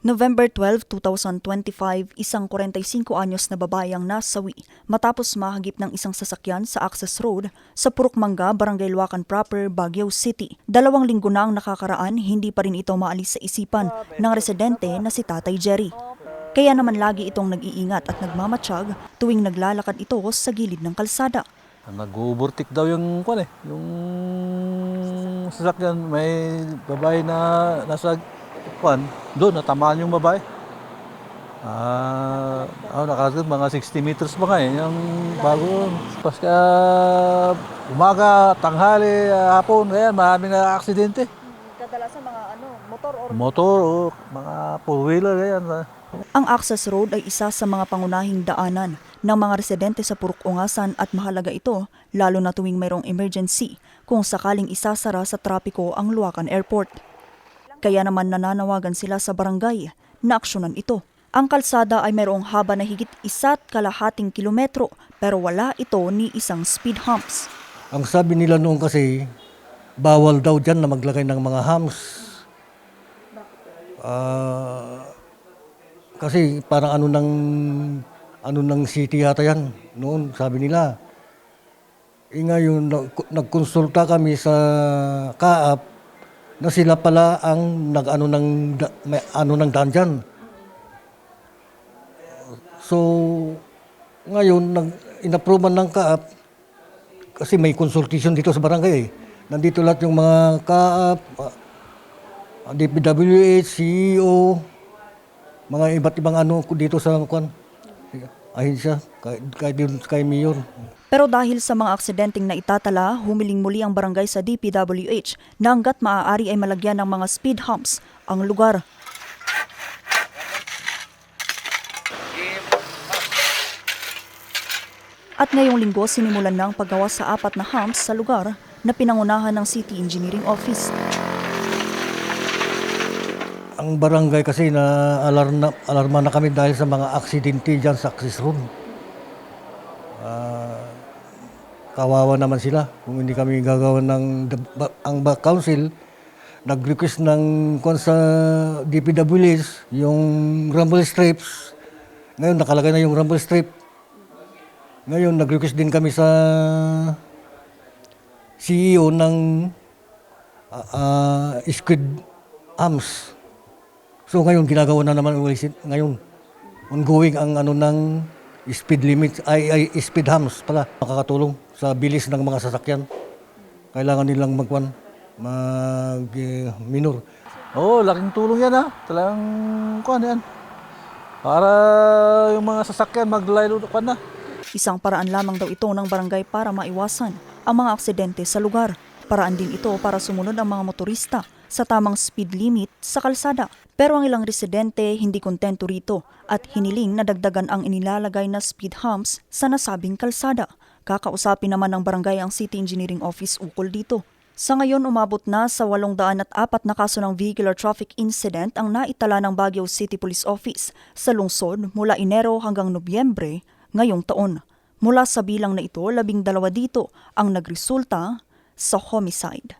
November 12, 2025, isang 45 anyos na babayang nasawi matapos mahagip ng isang sasakyan sa Access Road sa Purukmanga, Barangay Luacan Proper, Baguio City. Dalawang linggo na ang nakakaraan, hindi pa rin ito maalis sa isipan ng residente na si Tatay Jerry. Kaya naman lagi itong nag-iingat at nagmamatsyag tuwing naglalakad ito sa gilid ng kalsada. Nag-overtake daw yung kwan eh, yung sasakyan may babae na nasa kwan, doon natamaan yung babae. Ah, uh, nakasagot mga 60 meters pa nga eh, yung bago. Paska umaga, tanghali, ah, hapon, ayan, maraming na aksidente. Kadalasan mga ano, motor or Motor o mga four-wheeler, ayan. ah. Ang access road ay isa sa mga pangunahing daanan ng mga residente sa Purok-Ungasan at mahalaga ito lalo na tuwing mayroong emergency kung sakaling isasara sa trapiko ang Luacan Airport. Kaya naman nananawagan sila sa barangay na aksyonan ito. Ang kalsada ay mayroong haba na higit isa't kalahating kilometro pero wala ito ni isang speed humps. Ang sabi nila noon kasi, bawal daw dyan na maglagay ng mga hams. Ah, kasi parang ano ng ano ng city yata yan noon, sabi nila. E ngayon, nag- nagkonsulta kami sa Kaap na sila pala ang nag-ano ng, may, ano ng daan dyan. So, ngayon, nag, inapprovean ng Kaap, kasi may consultation dito sa barangay eh. Nandito lahat yung mga kaap, ah, DPWH, CEO, mga iba't ibang ano dito sa kwan. Ahensya, kay, kay, kay Mayor. Pero dahil sa mga aksidenteng na itatala, humiling muli ang barangay sa DPWH na hanggat maaari ay malagyan ng mga speed humps ang lugar. At ngayong linggo, sinimulan na ang paggawa sa apat na humps sa lugar na pinangunahan ng City Engineering Office. Ang barangay kasi na alarma, alarma na kami dahil sa mga aksidente dyan sa access road. Ah, kawawa naman sila kung hindi kami gagawa ng ang council nag-request ng kung sa DPWH yung rumble strips. Ngayon nakalagay na yung rumble strip. Ngayon nag-request din kami sa CEO ng ah, ah, Squid Arms. So ngayon ginagawa na naman ulit ngayon. Ongoing ang ano ng speed limit ay, ay speed humps pala makakatulong sa bilis ng mga sasakyan. Kailangan nilang magwan mag eh, minor. Oo, laking tulong yan ha. Talagang kwan yan. Para yung mga sasakyan maglaylo kwan na. Isang paraan lamang daw ito ng barangay para maiwasan ang mga aksidente sa lugar. Paraan din ito para sumunod ang mga motorista sa tamang speed limit sa kalsada. Pero ang ilang residente hindi kontento rito at hiniling na dagdagan ang inilalagay na speed humps sa nasabing kalsada. Kakausapin naman ng barangay ang City Engineering Office ukol dito. Sa ngayon, umabot na sa 804 na kaso ng vehicular traffic incident ang naitala ng Baguio City Police Office sa lungsod mula Enero hanggang Nobyembre ngayong taon. Mula sa bilang na ito, labing dalawa dito ang nagresulta sa homicide.